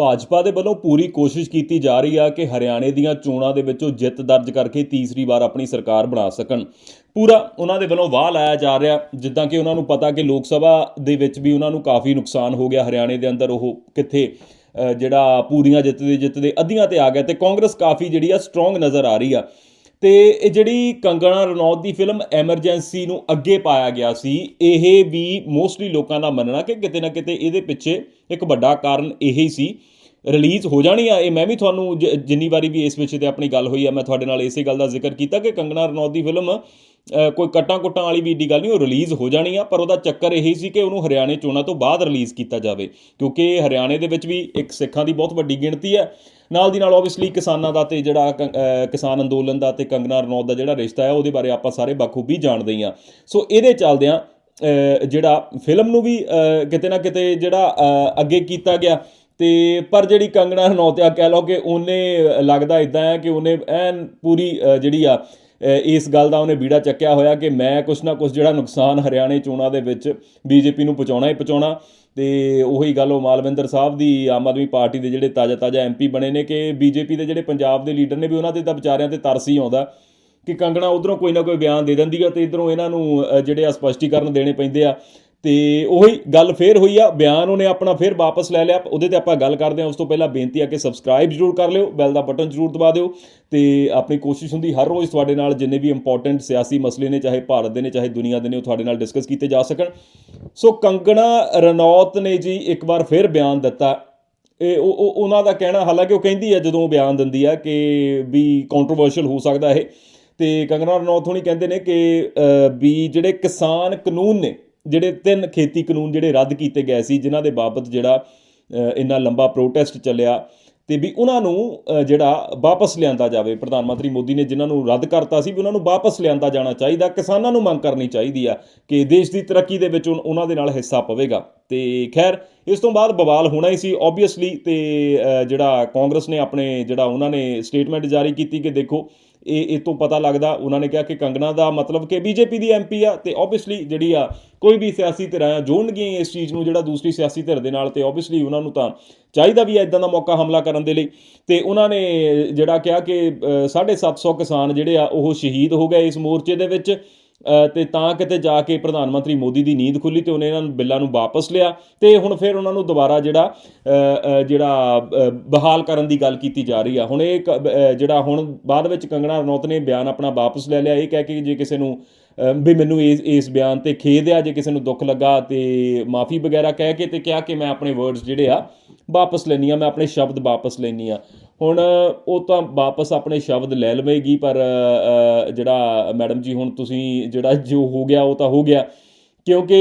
ਭਾਜਪਾ ਦੇ ਵੱਲੋਂ ਪੂਰੀ ਕੋਸ਼ਿਸ਼ ਕੀਤੀ ਜਾ ਰਹੀ ਆ ਕਿ ਹਰਿਆਣੇ ਦੀਆਂ ਚੋਣਾਂ ਦੇ ਵਿੱਚੋਂ ਜਿੱਤ ਦਰਜ ਕਰਕੇ ਤੀਸਰੀ ਵਾਰ ਆਪਣੀ ਸਰਕਾਰ ਬਣਾ ਸਕਣ। ਪੂਰਾ ਉਹਨਾਂ ਦੇ ਵੱਲੋਂ ਵਾਹ ਲਾਇਆ ਜਾ ਰਿਹਾ, ਜਿੱਦਾਂ ਕਿ ਉਹਨਾਂ ਨੂੰ ਪਤਾ ਕਿ ਲੋਕ ਸਭਾ ਦੇ ਵਿੱਚ ਵੀ ਉਹਨਾਂ ਨੂੰ ਕਾਫੀ ਨੁਕਸਾਨ ਹੋ ਗਿਆ ਹਰਿਆਣੇ ਦੇ ਅੰਦਰ, ਉਹ ਕਿੱਥੇ ਜਿਹੜਾ ਪੂਰੀਆਂ ਜਿੱਤਦੇ ਜਿੱਤਦੇ ਅੱਧੀਆਂ ਤੇ ਆ ਗਿਆ ਤੇ ਕਾਂਗਰਸ ਕਾਫੀ ਜਿਹੜੀ ਆ ਸਟਰੋਂਗ ਨਜ਼ਰ ਆ ਰਹੀ ਆ। ਤੇ ਇਹ ਜਿਹੜੀ ਕੰਗਣਾ ਰਣੌਤ ਦੀ ਫਿਲਮ ਐਮਰਜੈਂਸੀ ਨੂੰ ਅੱਗੇ ਪਾਇਆ ਗਿਆ ਸੀ, ਇਹ ਵੀ ਮੋਸਟਲੀ ਲੋਕਾਂ ਦਾ ਮੰਨਣਾ ਕਿ ਕਿਤੇ ਨਾ ਕਿਤੇ ਇਹਦੇ ਪਿੱਛੇ ਇੱਕ ਵੱਡਾ ਕਾਰਨ ਇਹ ਹੀ ਸੀ। ਰਿਲੀਜ਼ ਹੋ ਜਾਣੀ ਆ, ਇਹ ਮੈਂ ਵੀ ਤੁਹਾਨੂੰ ਜ- ਜਿੰਨੀ ਵਾਰੀ ਵੀ ਇਸ ਵਿਸ਼ੇ ਤੇ ਆਪਣੀ ਗੱਲ ਹੋਈ ਆ, ਮੈਂ ਤੁਹਾਡੇ ਨਾਲ ਇਸੇ ਗੱਲ ਦਾ ਜ਼ਿਕਰ ਕੀਤਾ ਕਿ ਕੰਗਣਾ ਰਣੌਤ ਦੀ ਫਿਲਮ ਕੋਈ ਕੱਟਾਂ ਕੁੱਟਾਂ ਵਾਲੀ ਵੀ ਏਡੀ ਗੱਲ ਨਹੀਂ, ਉਹ ਰਿਲੀਜ਼ ਹੋ ਜਾਣੀ ਆ, ਪਰ ਉਹਦਾ ਚੱਕਰ ਇਹੀ ਸੀ ਕਿ ਉਹਨੂੰ ਹਰਿਆਣੇ ਚੋਣਾਂ ਤੋਂ ਬਾਅਦ ਰਿਲੀਜ਼ ਕੀਤਾ ਜਾਵੇ, ਕਿਉਂਕਿ ਹਰਿਆਣੇ ਦੇ ਵਿੱਚ ਵੀ ਇੱਕ ਸਿੱਖਾਂ ਦੀ ਬਹੁਤ ਵੱਡੀ ਗਿਣਤੀ ਹੈ ਨਾਲ ਦੀ ਨਾਲ ਆਬਵੀਅਸਲੀ ਕਿਸਾਨਾਂ ਦਾ ਤੇ ਜਿਹੜਾ ਕ- ਕਿਸਾਨ ਅੰਦੋਲਨ ਦਾ ਤੇ ਕੰਗਨਾ ਰਣੌਤ ਦਾ ਜਿਹੜਾ ਰਿਸ਼ਤਾ ਹੈ ਉਹਦੇ ਬਾਰੇ ਆਪਾਂ ਸਾਰੇ ਬਖੂਬੀ ਜਾਣਦੇ ਹੀ ਆ। ਸੋ ਇਹਦੇ ਚੱਲਦਿਆਂ ਜਿਹੜਾ ਫਿਲਮ ਨੂੰ ਵੀ ਕਿਤੇ ਨਾ ਕਿਤੇ ਜਿਹੜਾ ਅੱਗੇ ਕੀਤਾ ਗਿਆ ਤੇ ਪਰ ਜਿਹੜੀ ਕੰਗਣਾ ਰਣੌਤ ਆ, ਕਹਿ ਲਓ ਕਿ ਉਹਨੇ ਲੱਗਦਾ ਇਦਾਂ ਹੈ ਕਿ ਉਹਨੇ ਐਨ ਪੂਰੀ ਜਿਹੜੀ ਆ ਇਸ ਗੱਲ ਦਾ ਉਹਨੇ ਬੀੜਾ ਚੱਕਿਆ ਹੋਇਆ ਕਿ ਮੈਂ ਕੁਛ ਨਾ ਕੁਛ ਜਿਹੜਾ ਨੁਕਸਾਨ ਹਰਿਆਣੇ ਚੋਣਾਂ ਦੇ ਵਿੱਚ ਬੀਜੇਪੀ ਨੂੰ ਪਹੁੰਚਾਉਣਾ ਹੀ ਪਹੁੰਚਾਉਣਾ। ਤੇ ਉਹੀ ਗੱਲ ਉਹ ਮਾਲਵਿੰਦਰ ਸਾਹਿਬ ਦੀ ਆਮ ਆਦਮੀ ਪਾਰਟੀ ਦੇ ਜਿਹੜੇ ਤਾਜ਼ਾ ਤਾਜ਼ਾ ਐਮਪੀ ਬਣੇ ਨੇ ਕਿ ਬੀਜੇਪੀ ਦੇ ਜਿਹੜੇ ਪੰਜਾਬ ਦੇ ਲੀਡਰ ਨੇ ਵੀ ਉਹਨਾਂ ਤੇ ਤਾਂ ਵਿਚਾਰਿਆਂ ਤੇ ਤਰਸ ਹੀ ਆਉਂਦਾ ਕਿ ਕੰਗਣਾ ਉਧਰੋਂ ਕੋਈ ਨਾ ਕੋਈ ਬਿਆਨ ਦੇ ਦਿੰਦੀ ਆ ਤੇ ਇਧਰੋਂ ਇਹਨਾਂ ਨੂੰ ਜਿਹੜੇ ਆ ਸਪਸ਼ਟੀਕਰਨ ਦੇਣੇ ਪੈਂਦੇ ਆ। ਤੇ ਉਹੀ ਗੱਲ ਫੇਰ ਹੋਈ ਆ, ਬਿਆਨ ਉਹਨੇ ਆਪਣਾ ਫੇਰ ਵਾਪਸ ਲੈ ਲਿਆ। ਉਹਦੇ ਤੇ ਆਪਾਂ ਗੱਲ ਕਰਦੇ ਹਾਂ, ਉਸ ਤੋਂ ਪਹਿਲਾਂ ਬੇਨਤੀ ਆ ਕਿ ਸਬਸਕ੍ਰਾਈਬ ਜਰੂਰ ਕਰ ਲਿਓ ਬੈਲ ਦਾ ਬਟਨ ਜਰੂਰ ਦਬਾ ਦਿਓ ਤੇ ਆਪਣੀ ਕੋਸ਼ਿਸ਼ ਹੁੰਦੀ ਹਰ ਰੋਜ਼ ਤੁਹਾਡੇ ਨਾਲ ਜਿੰਨੇ ਵੀ ਇੰਪੋਰਟੈਂਟ ਸਿਆਸੀ ਮਸਲੇ ਨੇ, ਚਾਹੇ ਭਾਰਤ ਦੇ ਨੇ, ਚਾਹੇ ਦੁਨੀਆ ਦੇ ਨੇ, ਉਹ ਤੁਹਾਡੇ ਨਾਲ ਡਿਸਕਸ ਕੀਤੇ ਜਾ ਸਕਣ। ਸੋ ਕੰਗਣਾ ਰਣੌਤ ਨੇ ਜੀ ਇੱਕ ਵਾਰ ਫੇਰ ਬਿਆਨ ਦਿੱਤਾ। ਇਹ ਉਹ ਉਹਨਾਂ ਦਾ ਕਹਿਣਾ ਹਾਲਾਂਕਿ ਉਹ ਕਹਿੰਦੀ ਆ, ਜਦੋਂ ਉਹ ਬਿਆਨ ਦਿੰਦੀ ਆ ਕਿ ਵੀ ਕੰਟਰੋਵਰਸ਼ੀਅਲ ਹੋ ਸਕਦਾ ਇਹ। ਤੇ ਕੰਗਣਾ ਰਣੌਤ ਹੋਣੀ ਕਹਿੰਦੇ ਨੇ ਕਿ ਵੀ ਜਿਹੜੇ ਕਿਸਾਨ ਕਾਨੂੰਨ ਨੇ ਜਿਹੜੇ ਤਿੰਨ ਖੇਤੀ ਕਾਨੂੰਨ ਜਿਹੜੇ ਰੱਦ ਕੀਤੇ ਗਏ ਸੀ, ਜਿਨ੍ਹਾਂ ਦੇ ਬਾਬਤ ਜਿਹੜਾ ਇੰਨਾ ਲੰਬਾ ਪ੍ਰੋਟੈਸਟ ਚੱਲਿਆ ਤੇ ਵੀ ਉਹਨਾਂ ਨੂੰ ਜਿਹੜਾ ਵਾਪਸ ਲਿਆਂਦਾ ਜਾਵੇ। ਪ੍ਰਧਾਨ ਮੰਤਰੀ ਮੋਦੀ ਨੇ ਜਿਨ੍ਹਾਂ ਨੂੰ ਰੱਦ ਕਰਤਾ ਸੀ ਵੀ ਉਹਨਾਂ ਨੂੰ ਵਾਪਸ ਲਿਆਂਦਾ ਜਾਣਾ ਚਾਹੀਦਾ, ਕਿਸਾਨਾਂ ਨੂੰ ਮੰਗ ਕਰਨੀ ਚਾਹੀਦੀ ਆ ਕਿ ਦੇਸ਼ ਦੀ ਤਰੱਕੀ ਦੇ ਵਿੱਚ ਉਨ- ਉਹਨਾਂ ਦੇ ਨਾਲ ਹਿੱਸਾ ਪਵੇਗਾ। ਤੇ ਖੈਰ, ਇਸ ਤੋਂ ਬਾਅਦ ਬਵਾਲ ਹੋਣਾ ਹੀ ਸੀ ਆਬਵੀਅਸਲੀ ਤੇ ਜਿਹੜਾ ਕਾਂਗਰਸ ਨੇ ਆਪਣੇ, ਜਿਹੜਾ ਉਹਨਾਂ ਨੇ ਸਟੇਟਮੈਂਟ ਜਾਰੀ ਕੀਤੀ ਕਿ ਦੇਖੋ ਇਹ ਇਹ ਤੋਂ ਪਤਾ ਲੱਗਦਾ ਉਹਨਾਂ ਨੇ ਕਿਹਾ ਕਿ ਕੰਗਣਾ ਦਾ ਮਤਲਬ ਕਿ ਬੀਜੇਪੀ ਦੀ ਐਮਪੀ ਆ ਤੇ ਆਬਵੀਅਸਲੀ ਜਿਹੜੀ ਆ ਕੋਈ ਵੀ ਸਿਆਸੀ ਧਿਰਾਂ ਜੋੜਨਗੀਆਂ ਇਸ ਚੀਜ਼ ਨੂੰ ਜਿਹੜਾ ਦੂਸਰੀ ਸਿਆਸੀ ਧਿਰ ਦੇ ਨਾਲ ਤੇ ਆਬਵੀਅਸਲੀ ਉਹਨਾਂ ਨੂੰ ਤਾਂ ਚਾਹੀਦਾ ਵੀ ਹੈ ਇਦਾਂ ਦਾ ਮੌਕਾ ਹਮਲਾ ਕਰਨ ਦੇ ਲਈ। ਤੇ ਉਹਨਾਂ ਨੇ ਜਿਹੜਾ ਕਿਹਾ ਕਿ ਅ, 750 ਕਿਸਾਨ ਜਿਹੜੇ ਆ ਉਹ ਸ਼ਹੀਦ ਹੋ ਗਏ ਇਸ ਮੋਰਚੇ ਦੇ ਵਿੱਚ। ਤੇ ਤਾਂ ਕਿਤੇ ਜਾ ਕੇ ਪ੍ਰਧਾਨ ਮੰਤਰੀ ਮੋਦੀ ਦੀ ਨੀਂਦ ਖੁੱਲੀ ਤੇ ਉਹਨੇ ਇਹਨਾਂ ਨੂੰ ਬਿੱਲਾਂ ਨੂੰ ਵਾਪਸ ਲਿਆ ਤੇ ਹੁਣ ਫਿਰ ਉਹਨਾਂ ਨੂੰ ਦੁਬਾਰਾ ਜਿਹੜਾ ਜਿਹੜਾ ਬਹਾਲ ਕਰਨ ਦੀ ਗੱਲ ਕੀਤੀ ਜਾ ਰਹੀ ਆ। ਹੁਣ ਇਹ ਕ- ਜਿਹੜਾ ਹੁਣ ਬਾਅਦ ਵਿੱਚ ਕੰਗਣਾ ਰਣੌਤ ਨੇ ਬਿਆਨ ਆਪਣਾ ਵਾਪਸ ਲੈ ਲਿਆ, ਇਹ ਕਹਿ ਕੇ ਜੇ ਕਿਸੇ ਨੂੰ ਵੀ ਮੈਨੂੰ ਇਸ ਇਸ ਬਿਆਨ ਤੇ ਖੇਦ ਆ, ਜੇ ਕਿਸੇ ਨੂੰ ਦੁੱਖ ਲੱਗਾ ਤੇ ਮਾਫੀ ਵਗੈਰਾ ਕਹਿ ਕੇ ਤੇ ਕਿਹਾ ਕਿ ਮੈਂ ਆਪਣੇ ਵਰਡਸ ਜਿਹੜੇ ਆ ਵਾਪਸ ਲੈਣੀ ਆ ਮੈਂ ਆਪਣੇ ਸ਼ਬਦ ਵਾਪਸ ਲੈਣੀ ਆ ਹੁਣ ਉਹ ਤਾਂ ਵਾਪਸ ਆਪਣੇ ਸ਼ਬਦ ਲੈ ਲਵੇਗੀ, ਪਰ ਜਿਹੜਾ ਮੈਡਮ ਜੀ ਹੁਣ ਤੁਸੀਂ ਜਿਹੜਾ ਜੋ ਹੋ ਗਿਆ, ਉਹ ਤਾਂ ਹੋ ਗਿਆ। ਕਿਉਂਕਿ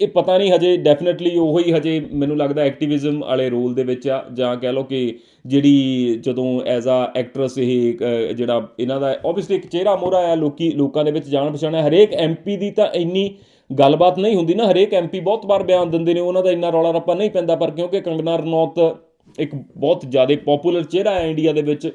ਇਹ ਪਤਾ ਨਹੀਂ ਹਜੇ ਡੈਫੀਨਿਟਲੀ ਹੀ ਹਜੇ ਮੈਨੂੰ ਲੱਗਦਾ ਐਕਟਿਵਿਜ਼ਮ ਵਾਲੇ ਰੋਲ ਦੇ ਵਿੱਚ ਆ, ਜਾਂ ਕਹਿ ਲਓ ਕਿ ਜਿਹੜੀ ਜਦੋਂ ਐਜ਼ ਆ ਐਕਟਰਸ ਇਹ ਜਿਹੜਾ ਇਹਨਾਂ ਦਾ ਆਬਵੀਅਸਲੀ ਇੱਕ ਚਿਹਰਾ ਮੋਹਰਾ ਆ, ਲੋਕੀ, ਲੋਕਾਂ ਦੇ ਵਿੱਚ ਜਾਣ ਪਛਾਣ ਹੈ ਹਰੇਕ ਐਮਪੀ ਦੀ ਤਾਂ ਇੰਨੀ ਗੱਲਬਾਤ ਨਹੀਂ ਹੁੰਦੀ ਨਾ, ਹਰੇਕ ਐਮਪੀ ਬਹੁਤ ਵਾਰ ਬਿਆਨ ਦਿੰਦੇ ਨੇ, ਉਹਨਾਂ ਦਾ ਇੰਨਾ ਰੌਲਾ ਰੱਪਾ ਨਹੀਂ ਪੈਂਦਾ, ਪਰ ਕਿਉਂਕਿ ਕੰਗਨਾ ਰਣੌਤ ਇੱਕ ਬਹੁਤ ਜ਼ਿਆਦਾ ਪਪੂਲਰ ਚਿਹਰਾ ਹੈ ਇੰਡੀਆ ਦੇ ਵਿੱਚ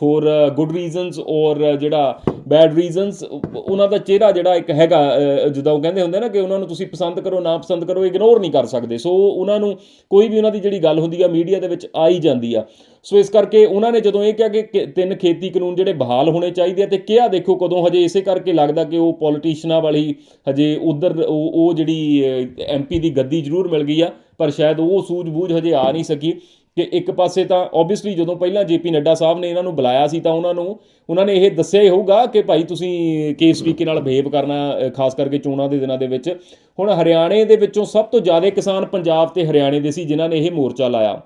ਫੋਰ ਗੁੱਡ ਰੀਜ਼ਨਸ ਔਰ ਜਿਹੜਾ ਬੈਡ ਰੀਜ਼ਨਸ ਉਹਨਾਂ ਦਾ ਚਿਹਰਾ ਜਿਹੜਾ ਇੱਕ ਹੈਗਾ ਅ, ਜਿੱਦਾਂ ਉਹ ਕਹਿੰਦੇ ਹੁੰਦੇ ਨਾ ਕਿ ਉਹਨਾਂ ਨੂੰ ਤੁਸੀਂ ਪਸੰਦ ਕਰੋ ਨਾ ਪਸੰਦ ਕਰੋ ਇਗਨੋਰ ਨਹੀਂ ਕਰ ਸਕਦੇ। ਸੋ ਉਹਨਾਂ ਨੂੰ ਕੋਈ ਵੀ ਉਹਨਾਂ ਦੀ ਜਿਹੜੀ ਗੱਲ ਹੁੰਦੀ ਆ ਮੀਡੀਆ ਦੇ ਵਿੱਚ ਆ ਹੀ ਜਾਂਦੀ ਆ। ਸੋ ਇਸ ਕਰਕੇ ਉਹਨਾਂ ਨੇ ਜਦੋਂ ਇਹ ਕਿਹਾ ਕਿ ਕਿ ਤਿੰਨ ਖੇਤੀ ਕਾਨੂੰਨ ਜਿਹੜੇ ਬਹਾਲ ਹੋਣੇ ਚਾਹੀਦੇ ਆ ਤੇ ਕਿਹਾ ਦੇਖੋ ਕਦੋਂ ਹਜੇ ਇਸੇ ਕਰਕੇ ਲੱਗਦਾ ਕਿ ਉਹ ਪੋਲੀਟੀਸ਼ੀਅਨਾਂ ਵਾਲੀ ਹਜੇ ਉਧਰ ਉਹ ਉਹ ਜਿਹੜੀ ਐਮਪੀ ਦੀ ਗੱਦੀ ਜ਼ਰੂਰ ਮਿਲ ਗਈ ਆ ਪਰ ਸ਼ਾਇਦ ਉਹ ਸੂਝ-ਬੂਝ ਹਜੇ ਆ ਨਹੀਂ ਸਕੀ। ਕਿ ਇੱਕ ਪਾਸੇ ਤਾਂ ਆਬਵੀਅਸਲੀ ਜਦੋਂ ਪਹਿਲਾਂ ਜੇਪੀ ਨੱਡਾ ਸਾਹਿਬ ਨੇ ਇਹਨਾਂ ਨੂੰ ਬੁਲਾਇਆ ਸੀ ਤਾਂ ਉਹਨਾਂ ਨੂੰ, ਉਹਨਾਂ ਨੇ ਇਹ ਦੱਸਿਆ ਹੀ ਹੋਊਗਾ ਕਿ ਭਾਈ ਤੁਸੀਂ ਕਿਸ ਤਰੀਕੇ ਨਾਲ ਬਿਹੇਵ ਕਰਨਾ ਖਾਸ ਕਰਕੇ ਚੋਣਾਂ ਦੇ ਦਿਨਾਂ ਦੇ ਵਿੱਚ। ਹੁਣ ਹਰਿਆਣੇ ਦੇ ਵਿੱਚੋਂ ਸਭ ਤੋਂ ਜ਼ਿਆਦਾ ਕਿਸਾਨ ਪੰਜਾਬ ਤੇ ਹਰਿਆਣੇ ਦੇ ਸੀ ਜਿਨ੍ਹਾਂ ਨੇ ਇਹ ਮੋਰਚਾ ਲਾਇਆ।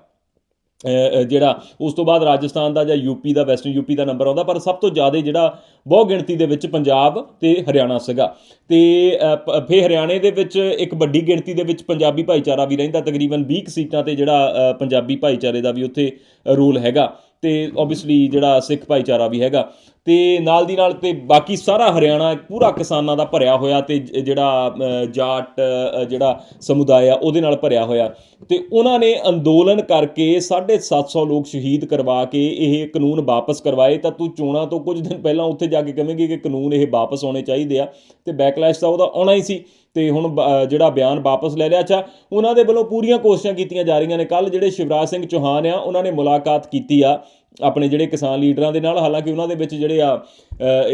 ਜਿਹੜਾ ਉਸ ਤੋਂ ਬਾਅਦ ਰਾਜਸਥਾਨ ਦਾ ਜਾਂ ਯੂਪੀ ਦਾ ਵੈਸਟਰਨ ਯੂਪੀ ਦਾ ਨੰਬਰ ਆਉਂਦਾ ਪਰ ਸਭ ਤੋਂ ਜ਼ਿਆਦਾ ਜਿਹੜਾ ਬਹੁ ਗਿਣਤੀ ਦੇ ਵਿੱਚ ਪੰਜਾਬ ਤੇ ਹਰਿਆਣਾ ਸੀਗਾ। ਤੇ ਅ, ਪ- ਫਿਰ ਹਰਿਆਣੇ ਦੇ ਵਿੱਚ ਇੱਕ ਵੱਡੀ ਗਿਣਤੀ ਦੇ ਵਿੱਚ ਪੰਜਾਬੀ ਭਾਈਚਾਰਾ ਵੀ ਰਹਿੰਦਾ ਤਕਰੀਬਨ 20 ਕੁ ਸੀਟਾਂ ਤੇ ਜਿਹੜਾ ਪੰਜਾਬੀ ਭਾਈਚਾਰੇ ਦਾ ਵੀ ਉੱਥੇ ਰੋਲ ਹੈਗਾ। ਤੇ ਆਬਵੀਅਸਲੀ ਜਿਹੜਾ ਸਿੱਖ ਭਾਈਚਾਰਾ ਵੀ ਹੈਗਾ। ਤੇ ਨਾਲ ਦੀ ਨਾਲ ਤੇ ਬਾਕੀ ਸਾਰਾ ਹਰਿਆਣਾ ਪੂਰਾ ਕਿਸਾਨਾਂ ਦਾ ਭਰਿਆ ਹੋਇਆ ਤੇ ਜਿਹੜਾ ਜਾਟ ਜਿਹੜਾ ਸਮੁਦਾਇ ਆ, ਉਹਦੇ ਨਾਲ ਭਰਿਆ ਹੋਇਆ। ਤੇ ਉਹਨਾਂ ਨੇ ਅੰਦੋਲਨ ਕਰਕੇ 750 ਲੋਕ ਸ਼ਹੀਦ ਕਰਵਾ ਕੇ ਇਹ ਕਾਨੂੰਨ ਵਾਪਸ ਕਰਵਾਏ। ਤਾਂ ਤੂੰ ਚੋਣਾਂ ਤੋਂ ਕੁਝ ਦਿਨ ਪਹਿਲਾਂ ਉੱਥੇ ਜਾ ਕੇ ਕਹੇਂਗੇ ਕਿ ਕਾਨੂੰਨ ਇਹ ਵਾਪਸ ਆਉਣੇ ਚਾਹੀਦੇ ਆ। ਤੇ ਬੈਕਲੈਸ਼ ਤਾਂ ਉਹਦਾ ਆਉਣਾ ਹੀ ਸੀ। ਤੇ ਹੁਣ ਬ- ਜਿਹੜਾ ਬਿਆਨ ਵਾਪਸ ਲੈ ਲਿਆ। ਅੱਛਾ, ਉਹਨਾਂ ਦੇ ਵੱਲੋਂ ਪੂਰੀਆਂ ਕੋਸ਼ਿਸ਼ਾਂ ਕੀਤੀਆਂ ਜਾ ਰਹੀਆਂ ਨੇ। ਕੱਲ ਜਿਹੜੇ ਸ਼ਿਵਰਾਜ ਸਿੰਘ ਚੌਹਾਨ ਆ, ਉਹਨਾਂ ਨੇ ਮੁਲਾਕਾਤ ਕੀਤੀ ਆ। ਆਪਣੇ ਜਿਹੜੇ ਕਿਸਾਨ ਲੀਡਰਾਂ ਦੇ ਨਾਲ, ਹਾਲਾਂਕਿ ਉਹਨਾਂ ਦੇ ਵਿੱਚ ਜਿਹੜੇ ਆ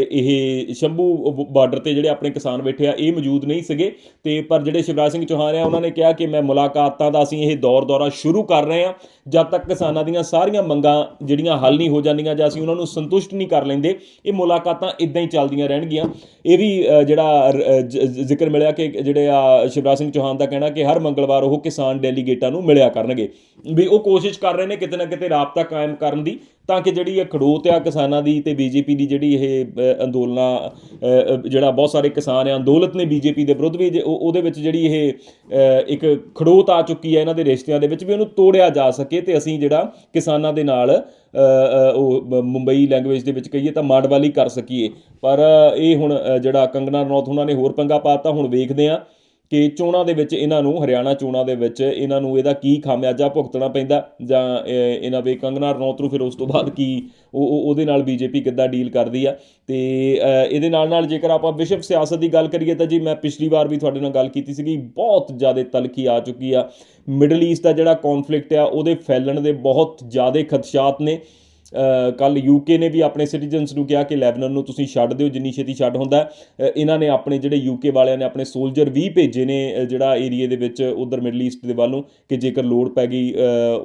ਇਹ ਸ਼ੰਭੂ ਬਾਰਡਰ ਤੇ ਜਿਹੜੇ ਆਪਣੇ ਕਿਸਾਨ ਬੈਠੇ ਆ, ਇਹ ਮੌਜੂਦ ਨਹੀਂ ਸੀਗੇ। ਤੇ ਪਰ ਜਿਹੜੇ ਸ਼ਿਵਰਾਜ ਸਿੰਘ ਚੌਹਾਨ ਆ, ਉਹਨਾਂ ਨੇ ਕਿਹਾ ਕਿ ਮੈਂ ਮੁਲਾਕਾਤਾਂ ਦਾ ਅਸੀਂ ਇਹ ਦੌਰ ਦੌਰਾ ਸ਼ੁਰੂ ਕਰ ਰਹੇ ਆ, ਜਦ ਤੱਕ ਕਿਸਾਨਾਂ ਦੀਆਂ ਸਾਰੀਆਂ ਮੰਗਾਂ ਜਿਹੜੀਆਂ ਹੱਲ ਨਹੀਂ ਹੋ ਜਾਂਦੀਆਂ ਜਾਂ ਅਸੀਂ ਉਹਨਾਂ ਨੂੰ ਸੰਤੁਸ਼ਟ ਨਹੀਂ ਕਰ ਲੈਂਦੇ, ਇਹ ਮੁਲਾਕਾਤਾਂ ਇਦਾਂ ਹੀ ਚੱਲਦੀਆਂ ਰਹਿਣਗੀਆਂ। ਇਹ ਵੀ ਜਿਹੜਾ ਜ਼ਿਕਰ ਮਿਲਿਆ ਕਿ ਜਿਹੜੇ ਆ ਸ਼ਿਵਰਾਜ ਸਿੰਘ ਚੌਹਾਨ ਦਾ ਕਹਿਣਾ ਕਿ ਹਰ ਮੰਗਲਵਾਰ ਉਹ ਕਿਸਾਨ ਡੈਲੀਗੇਟਾਂ ਨੂੰ ਮਿਲਿਆ ਕਰਨਗੇ। ਵੀ ਉਹ ਕੋਸ਼ਿਸ਼ ਕਰ ਰਹੇ ਨੇ ਕਿਤੇ ਨਾ ਕਿਤੇ ਰਾਬਤਾ ਕਾਇਮ ਕਰਨ ਦੀ। ਤਾਂ ਕਿ ਜਿਹੜੀ ਇਹ ਖੜੋਤ ਆ ਕਿਸਾਨਾਂ ਦੀ ਤੇ ਬੀਜੇਪੀ ਦੀ ਜਿਹੜੀ ਇਹ ਅੰਦੋਲਨਾਂ ਜਿਹੜਾ ਬਹੁਤ ਸਾਰੇ ਕਿਸਾਨ ਆ, ਅੰਦੋਲਤ ਨੇ ਬੀਜੇਪੀ ਦੇ ਵਿਰੁੱਧ ਵੀ ਜੇ ਉਹਦੇ ਵਿੱਚ ਜਿਹੜੀ ਇਹ ਇੱਕ ਖੜੋਤ ਆ ਚੁੱਕੀ ਹੈ ਇਹਨਾਂ ਦੇ ਰਿਸ਼ਤਿਆਂ ਦੇ ਵਿੱਚ ਵੀ ਉਹਨੂੰ ਤੋੜਿਆ ਜਾ ਸਕੇ ਤੇ ਅਸੀਂ ਜਿਹੜਾ ਕਿਸਾਨਾਂ ਦੇ ਨਾਲ ਉਹ ਮੁੰਬਈ ਲੈਂਗੁਏਜ ਦੇ ਵਿੱਚ ਕਹੀਏ ਤਾਂ ਮਾਡਵਾਲੀ ਕਰ ਸਕੀਏ। ਪਰ ਇਹ ਹੁਣ ਜਿਹੜਾ ਕੰਗਨਾ ਰਣੌਤ ਉਹਨਾਂ ਨੇ ਹੋਰ ਪੰਗਾ ਪਾਤਾ ਹੁਣ ਵੇਖਦੇ ਆ ਕਿ ਚੋਣਾਂ ਦੇ ਵਿੱਚ ਇਹਨਾਂ ਨੂੰ, ਹਰਿਆਣਾ ਚੋਣਾਂ ਦੇ ਵਿੱਚ ਇਹਨਾਂ ਨੂੰ ਇਹਦਾ ਕੀ ਖਾਮਿਆਜਾ ਭੁਗਤਣਾ ਪੈਂਦਾ ਜਾਂ ਇਹਨਾਂ ਵੇ ਕੰਗਨਾ ਰਣੌਤ ਨੂੰ ਫਿਰ ਉਸ ਤੋਂ ਬਾਅਦ ਕੀ ਉਹ ਉਹਦੇ ਨਾਲ ਬੀਜੇਪੀ ਕਿੱਦਾਂ ਡੀਲ ਕਰਦੀ ਆ? ਤੇ ਇਹਦੇ ਨਾਲ ਨਾਲ ਜੇਕਰ ਆਪਾਂ ਵਿਸ਼ਵ ਸਿਆਸਤ ਦੀ ਗੱਲ ਕਰੀਏ ਤਾਂ ਜੀ, ਮੈਂ ਪਿਛਲੀ ਵਾਰ ਵੀ ਤੁਹਾਡੇ ਨਾਲ ਗੱਲ ਕੀਤੀ ਸੀਗੀ, ਬਹੁਤ ਜ਼ਿਆਦਾ ਤਲਖੀ ਆ ਚੁੱਕੀ ਆ। ਮਿਡਲ ਈਸਟ ਦਾ ਜਿਹੜਾ ਕੌਨਫਲਿਕਟ ਆ, ਉਹਦੇ ਫੈਲਣ ਦੇ ਬਹੁਤ ਜ਼ਿਆਦਾ ਖਦਸ਼ਾਤ ਨੇ। ਕੱਲ ਯੂਕੇ ਨੇ ਵੀ ਆਪਣੇ ਸਿਟੀਜ਼ਨਸ ਨੂੰ ਕਿਹਾ ਕਿ ਲੈਬਨਾਨ ਨੂੰ ਤੁਸੀਂ ਛੱਡ ਦਿਓ, ਜਿੰਨੀ ਛੇਤੀ ਛੱਡ ਹੁੰਦਾ ਇਹਨਾਂ ਨੇ ਆਪਣੇ ਜਿਹੜੇ ਯੂਕੇ ਵਾਲਿਆਂ ਨੇ ਆਪਣੇ ਸੋਲਜਰ ਵੀ ਭੇਜੇ ਨੇ ਜਿਹੜਾ ਏਰੀਏ ਦੇ ਵਿੱਚ ਉਧਰ ਮਿਡਲ ਈਸਟ ਦੇ ਵੱਲ ਨੂੰ, ਕਿ ਜੇਕਰ ਲੋੜ ਪੈ ਗਈ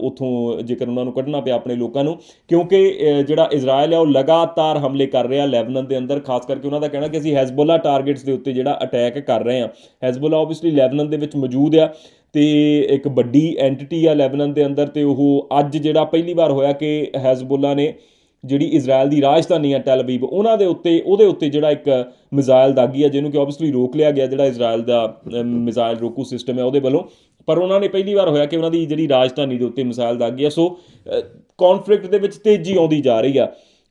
ਉਥੋਂ ਜੇਕਰ ਉਹਨਾਂ ਨੂੰ ਕੱਢਣਾ ਪਿਆ ਆਪਣੇ ਲੋਕਾਂ ਨੂੰ, ਕਿਉਂਕਿ ਜਿਹੜਾ ਇਜ਼ਰਾਈਲ ਹੈ ਉਹ ਲਗਾਤਾਰ ਹਮਲੇ ਕਰ ਰਿਹਾ ਲੈਬਨਨ ਦੇ ਅੰਦਰ, ਖਾਸ ਕਰਕੇ ਉਹਨਾਂ ਦਾ ਕਹਿਣਾ ਕਿ ਅਸੀਂ ਹੈਜ਼ਬੋਲਾ ਟਾਰਗੇਟਸ ਦੇ ਉੱਤੇ ਜਿਹੜਾ ਅਟੈਕ ਕਰ ਰਹੇ ਹਾਂ। ਹੈਜ਼ਬੋਲਾ ਆਬਵੀਅਸਲੀ ਲੈਬਨਾਨ ਦੇ ਵਿੱਚ ਮੌਜੂਦ ਆ। ਅਤੇ ਇੱਕ ਵੱਡੀ ਐਂਟੀਟੀ ਆ ਲੈਬਨਨ ਦੇ ਅੰਦਰ ਅਤੇ ਉਹ ਅੱਜ ਜਿਹੜਾ ਪਹਿਲੀ ਵਾਰ ਹੋਇਆ ਕਿ ਹੈਜ਼ਬੋਲਾ ਨੇ ਜਿਹੜੀ ਇਜ਼ਰਾਈਲ ਦੀ ਰਾਜਧਾਨੀ ਆ ਟੈਲਬੀਬ ਉਹਨਾਂ ਦੇ ਉੱਤੇ, ਉਹਦੇ ਉੱਤੇ ਜਿਹੜਾ ਇੱਕ ਮਿਜ਼ਾਈਲ ਦਾਗੀ ਆ, ਜਿਹਨੂੰ ਕਿ ਆਬਵੀਅਸਲੀ ਰੋਕ ਲਿਆ ਗਿਆ ਜਿਹੜਾ ਇਜ਼ਰਾਈਲ ਦਾ ਮਿਜ਼ਾਈਲ ਰੋਕੂ ਸਿਸਟਮ ਹੈ ਉਹਦੇ ਵੱਲੋਂ। ਪਰ ਉਹਨਾਂ ਨੇ ਪਹਿਲੀ ਵਾਰ ਹੋਇਆ ਕਿ ਉਹਨਾਂ ਦੀ ਜਿਹੜੀ ਰਾਜਧਾਨੀ ਦੇ ਉੱਤੇ ਮਿਸਾਈਲ ਦਾਗੀ ਆ। ਸੋ ਕੌਨਫਲਿਕਟ ਦੇ ਵਿੱਚ ਤੇਜ਼ੀ ਆਉਂਦੀ ਜਾ ਰਹੀ ਆ।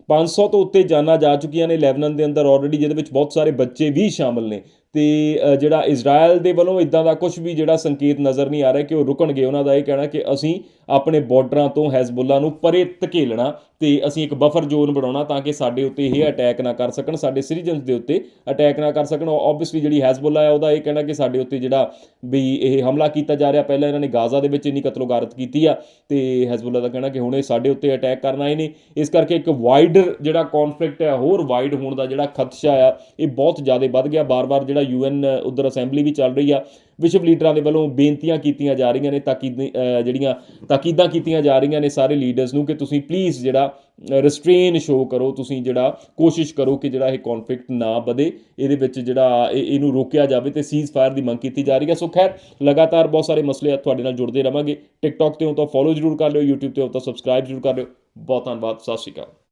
500 ਤੋਂ ਉੱਤੇ ਜਾਨਾਂ ਜਾ ਚੁੱਕੀਆਂ ਨੇ ਲੈਬਨਾਨ ਦੇ ਅੰਦਰ ਆਲਰੇਡੀ ਜਿਹਦੇ ਵਿੱਚ ਬਹੁਤ ਸਾਰੇ ਬੱਚੇ ਵੀ ਸ਼ਾਮਲ ਨੇ। ਤੇ ਜਿਹੜਾ ਇਜ਼ਰਾਈਲ ਦੇ ਵੱਲੋਂ ਇਦਾਂ ਦਾ ਕੁਝ ਵੀ ਜਿਹੜਾ ਸੰਕੇਤ ਨਜ਼ਰ ਨਹੀਂ ਆ ਰਿਹਾ ਕਿ ਉਹ ਰੁਕਣਗੇ, ਉਹਨਾਂ ਦਾ ਇਹ ਕਹਿਣਾ ਕਿ ਅਸੀਂ ਆਪਣੇ ਬਾਰਡਰਾਂ ਤੋਂ ਹੈਜ਼ਬੁੱਲਾ ਨੂੰ ਪਰੇ ਧਕੇਲਣਾ ਤੇ ਅਸੀਂ ਇੱਕ ਬਫਰ ਜ਼ੋਨ ਬਣਾਉਣਾ ਤਾਂ ਕਿ ਸਾਡੇ ਉੱਤੇ ਇਹ ਅਟੈਕ ਨਾ ਕਰ ਸਕਣ, ਸਾਡੇ ਸਿਟੀਜ਼ਨਸ ਦੇ ਉੱਤੇ ਅਟੈਕ ਨਾ ਕਰ ਸਕਣ। ਆਬਵੀਅਸਲੀ ਜਿਹੜੀ ਹੈਜ਼ਬੁੱਲਾ ਹੈ ਉਹਦਾ ਇਹ ਕਹਿਣਾ ਕਿ ਸਾਡੇ ਉੱਤੇ ਜਿਹੜਾ ਵੀ ਇਹ ਹਮਲਾ ਕੀਤਾ ਜਾ ਰਿਹਾ, ਪਹਿਲਾਂ ਇਹਨਾਂ ਨੇ ਗਾਜ਼ਾ ਦੇ ਵਿੱਚ ਇੰਨੀ ਕਤਲੋਗਾਰਤ ਕੀਤੀ ਆ ਤੇ ਹੈਜ਼ਬੁੱਲਾ ਦਾ ਕਹਿਣਾ ਕਿ ਹੁਣ ਇਹ ਸਾਡੇ ਉੱਤੇ ਅਟੈਕ ਕਰਨਾ ਆਏ ਨੇ। ਇਸ ਕਰਕੇ ਇੱਕ ਵਾਈਡਰ ਜਿਹੜਾ ਕੌਨਫਲਿਕਟ ਹੈ ਹੋਰ ਵਾਈਡ ਹੋਣ ਦਾ ਜਿਹੜਾ ਖਦਸ਼ਾ ਆ, ਇਹ ਬਹੁਤ ਜ਼ਿਆਦਾ ਵੱਧ ਗਿਆ। ਬਾਰ-ਬਾਰ ਜਿਹੜਾ ਯੂਐਨ ਉਧਰ ਅਸੈਂਬਲੀ ਵੀ ਚੱਲ ਰਹੀ ਆ। ਵਿਸ਼ਵ ਲੀਡਰਾਂ ਦੇ ਵੱਲੋਂ ਬੇਨਤੀਆਂ ਕੀਤੀਆਂ ਜਾ ਰਹੀਆਂ ਨੇ ਤਾਕੀਦ ਜਿਹੜੀਆਂ ਤਾਕੀਦਾਂ ਕੀਤੀਆਂ ਜਾ ਰਹੀਆਂ ਨੇ ਸਾਰੇ ਲੀਡਰਸ ਨੂੰ ਕਿ ਤੁਸੀਂ ਪਲੀਜ਼ ਜਿਹੜਾ ਰਿਸਟ੍ਰੇਨ ਸ਼ੋ ਕਰੋ, ਤੁਸੀਂ ਜਿਹੜਾ ਕੋਸ਼ਿਸ਼ ਕਰੋ ਕਿ ਜਿਹੜਾ ਇਹ ਕੌਨਫਲਿਕਟ ਨਾ ਵਧੇ। ਇਹਦੇ ਵਿੱਚ ਜਿਹੜਾ ਇਹ- ਇਹਨੂੰ ਰੋਕਿਆ ਜਾਵੇ ਤੇ ਸੀਜ਼ ਫਾਇਰ ਦੀ ਮੰਗ ਕੀਤੀ ਜਾ ਰਹੀ ਹੈ ਸੋ ਖੈਰ, ਲਗਾਤਾਰ ਬਹੁਤ ਸਾਰੇ ਮਸਲੇ ਆ, ਤੁਹਾਡੇ ਨਾਲ ਜੁੜਦੇ ਰਵਾਂਗੇ। ਟਿਕਟੌਕ ਤੇ ਹੋ ਤਾਂ ਫੋਲੋ ਜ਼ਰੂਰ ਕਰ ਲਿਓ, YouTube ਤੇ ਹੋ ਤਾਂ ਸਬਸਕ੍ਰਾਈਬ ਜ਼ਰੂਰ ਕਰ ਲਿਓ। ਬਹੁਤ ਧੰਨਵਾਦ, ਸਤਿ ਸ਼੍ਰੀ ਅਕਾਲ।